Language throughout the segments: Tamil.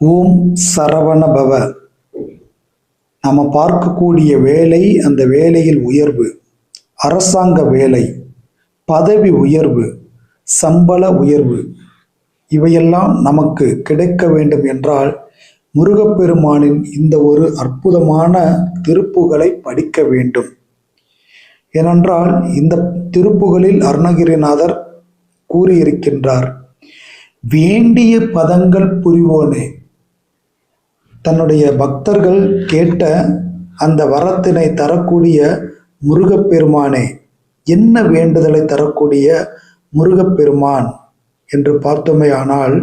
ஓம் சரவண பவ நம்ம பார்க்கக்கூடிய வேலை அந்த வேலையில் உயர்வு. அரசாங்க வேலை பதவி உயர்வு சம்பள உயர்வு. இவையெல்லாம் நமக்கு கிடைக்க வேண்டும் என்றால் முருகப்பெருமானின் இந்த ஒரு அற்புதமான திருப்புகளை படிக்க வேண்டும். ஏனென்றால் இந்த திருப்புகளில் அருணகிரிநாதர் கூறியிருக்கின்றார் வேண்டிய பதங்கள் புரிவோனே தன்னுடைய பக்தர்கள் கேட்ட அந்த வரத்தினை தரக்கூடிய முருகப்பெருமானே என்ன வேண்டுதலை தரக்கூடிய முருகப்பெருமான் என்று பார்த்தோமே ஆனால்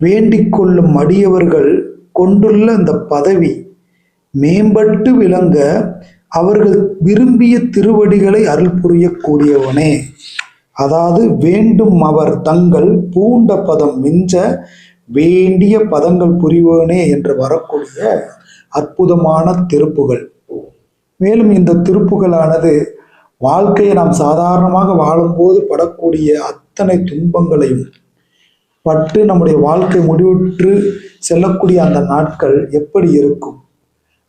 வேண்டிக் கொள்ளும் அடியவர்கள் கொண்டுள்ள அந்த பதவி மேம்பட்டு விளங்க அவர்கள் விரும்பிய திருவடிகளை அருள் புரியக்கூடியவனே. அதாவது வேண்டும் அவர் தங்கள் பூண்ட பதம் மிஞ்ச வேண்டிய பதங்கள் புரிவோனே என்று வரக்கூடிய அற்புதமான திருப்புகள். மேலும் இந்த திருப்புகளானது வாழ்க்கையை நாம் சாதாரணமாக வாழும்போது படக்கூடிய அத்தனை துன்பங்களையும் பட்டு நம்முடைய வாழ்க்கை முடிவுற்று செல்லக்கூடிய அந்த நாட்கள் எப்படி இருக்கும்?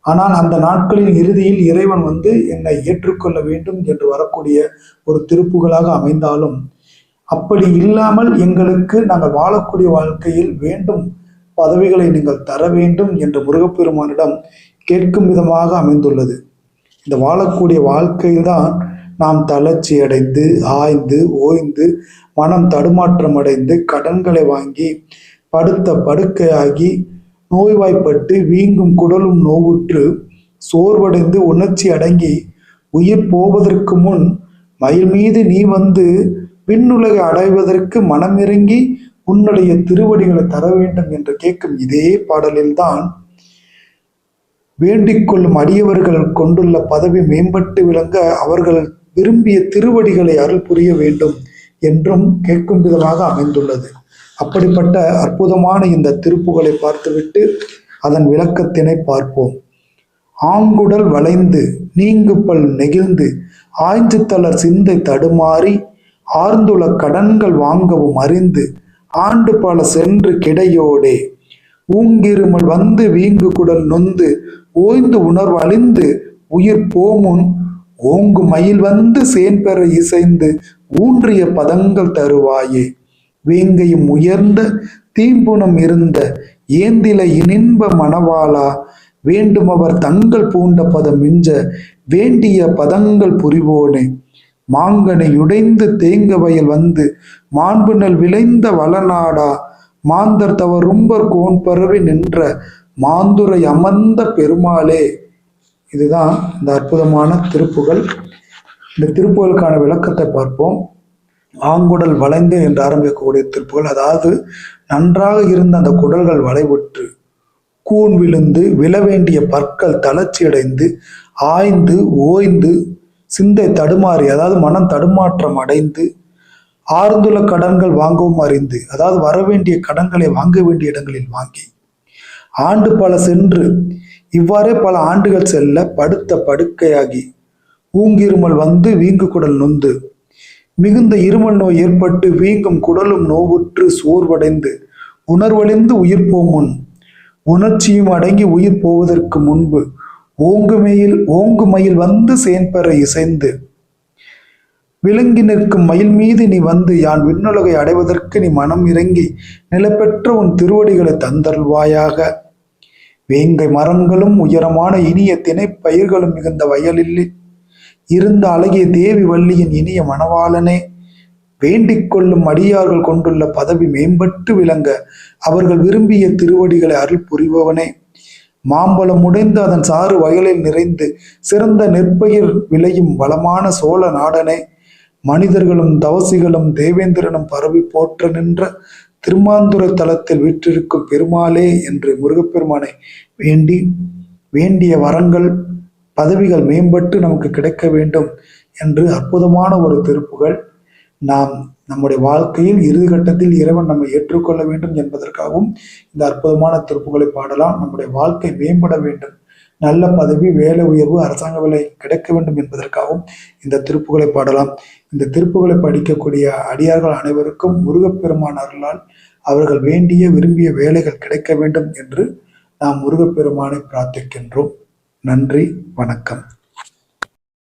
ஆனால் அந்த நாட்களின் இறுதியில் இறைவன் வந்து என்னை ஏற்றுக்கொள்ள வேண்டும் என்று வரக்கூடிய ஒரு திருப்புகளாக அமைந்தாலும் அப்படி இல்லாமல் எங்களுக்கு நாங்கள் வாழக்கூடிய வாழ்க்கையில் வேண்டும் பதவிகளை நீங்கள் தர வேண்டும் என்று முருகப்பெருமானிடம் கேட்கும் விதமாக அமைந்துள்ளது. இந்த வாழக்கூடிய வாழ்க்கையில்தான் நாம் தளர்ச்சி அடைந்து ஆய்ந்து ஓய்ந்து மனம் தடுமாற்றம் அடைந்து கடன்களை வாங்கி படுத்த படுக்கையாகி நோய்வாய்ப்பட்டு வீங்கும் குடலும் நோவுற்று சோர்வடைந்து உணர்ச்சி அடங்கி உயிர் போவதற்கு முன் மயில் மீது நீ வந்து பின்னுலக அடைவதற்கு மனமிறங்கி உன்னுடைய திருவடிகளை தர வேண்டும் என்று கேட்கும் இதே பாடலில்தான் வேண்டிக் கொள்ளும் அடியவர்கள் கொண்டுள்ள பதவி மேம்பட்டு விளங்க அவர்கள் விரும்பிய திருவடிகளை அருள் புரிய வேண்டும் என்றும் கேட்கும் விதமாக அமைந்துள்ளது. அப்படிப்பட்ட அற்புதமான இந்த திருப்புகளை பார்த்துவிட்டு அதன் விளக்கத்தினை பார்ப்போம். ஆங்குடல் வளைந்து நீங்கு பல் நெகிழ்ந்து ஆய்ந்து தளர் சிந்தை தடுமாறி ஆர்ந்துள்ள கடன்கள் வாங்கவும் அறிந்து ஆண்டு பல சென்று கிடையோடே. ஊங்கிருமல் வந்து வீங்கு குடல் நொந்து ஓய்ந்து உணர்வு அழிந்து உயிர் போமுன் ஓங்கு மயில் வந்து சேன்பெற இசைந்து ஊன்றிய பதங்கள் தருவாயே. வேங்கையும் உயர்ந்த தீம்புணம் இருந்த ஏந்தில இனின்ப மணவாளா. வேண்டுமவர் தங்கள் பூண்ட பதம் மிஞ்ச வேண்டிய பதங்கள் புரிவோனே. மாங்கனை உடைந்து தேங்க வயல் வந்து மாண்பு நெல் விளைந்த வளநாடா மாந்தர் தவர் ரொம்பர் கோன் பரவி நின்ற மாந்துரை அமர்ந்த பெருமாளே. இதுதான் இந்த அற்புதமான திருப்புகள். இந்த திருப்புகளுக்கான விளக்கத்தை பார்ப்போம். ஆங்குடல் வளைந்து என்று ஆரம்பிக்கக்கூடிய திருப்புகள் அதாவது நன்றாக இருந்த அந்த குடல்கள் வளைவுற்று கூன் விழுந்து விழ வேண்டிய பற்கள் தளர்ச்சியடைந்து ஆய்ந்து ஓய்ந்து சிந்தை தடுமாறி அதாவது மனம் தடுமாற்றம் அடைந்து ஆர்ந்துள்ள கடன்கள் வாங்கவும் அறிந்து அதாவது வரவேண்டிய கடன்களை வாங்க வேண்டிய இடங்களில் வாங்கி ஆண்டு பல சென்று இவ்வாறே பல ஆண்டுகள் செல்ல படுத்த படுக்கையாகி ஊங்கிருமல் வந்து வீங்கு குடல் நொந்து மிகுந்த இருமல் நோய் ஏற்பட்டு வீங்கும் குடலும் நோவுற்று சோர்வடைந்து உணர்வழிந்து உயிர் போமுன் உணர்ச்சியும் அடங்கி உயிர் போவதற்கு முன்பு ஓங்குமையில் ஓங்குமயில் வந்து சேன்பெற இசைந்து விலங்கி நிற்கும் மயில் மீது நீ வந்து யான் விண்ணுலகை அடைவதற்கு நீ மனம் இறங்கி நிலப்பெற்ற உன் திருவடிகளை தந்தருள்வாயாக. வேங்கை மரங்களும் உயரமான இனிய திணைப்பயிர்களும் மிகுந்த வயலில் இருந்த அழகிய தேவி வள்ளியின் இனிய மணவாளனே வேண்டிக் கொள்ளும் அடியார்கள் கொண்டுள்ள பதவி மேம்பட்டு விளங்க அவர்கள் விரும்பிய திருவடிகளை அருள் புரிபவனே. மாம்பழம் உடைந்து அதன் சாறு வயலில் நிறைந்து சிறந்த நெற்பயிர் விளையும் வளமான சோழ நாடனே. மனிதர்களும் தவசிகளும் தேவேந்திரனும் பரவி போற்ற நின்ற திருமாந்துர தலத்தில் விற்றிருக்கும் பெருமாளே என்று முருகப்பெருமானை வேண்டி வேண்டிய வரங்கள் பதவிகள் மேம்பட்டு நமக்கு கிடைக்க வேண்டும் என்று அற்புதமான ஒரு திருப்புகள் நாம் நம்முடைய வாழ்க்கையில் இறுதி கட்டத்தில் இறைவன் நம்மை ஏற்றுக்கொள்ள வேண்டும் என்பதற்காகவும் இந்த அற்புதமான திருப்புகளை பாடலாம். நம்முடைய வாழ்க்கை மேம்பட வேண்டும். நல்ல பதவி வேலை உயர்வு அரசாங்க வேலை கிடைக்க வேண்டும் என்பதற்காகவும் இந்த திருப்புகளை பாடலாம். இந்த திருப்புகளை படிக்கக்கூடிய அடியார்கள் அனைவருக்கும் முருகப்பெருமான் அருளால் அவர்கள் வேண்டிய விரும்பிய வேலைகள் கிடைக்க வேண்டும் என்று நாம் முருகப்பெருமானை பிரார்த்திக்கின்றோம். நன்றி வணக்கம்.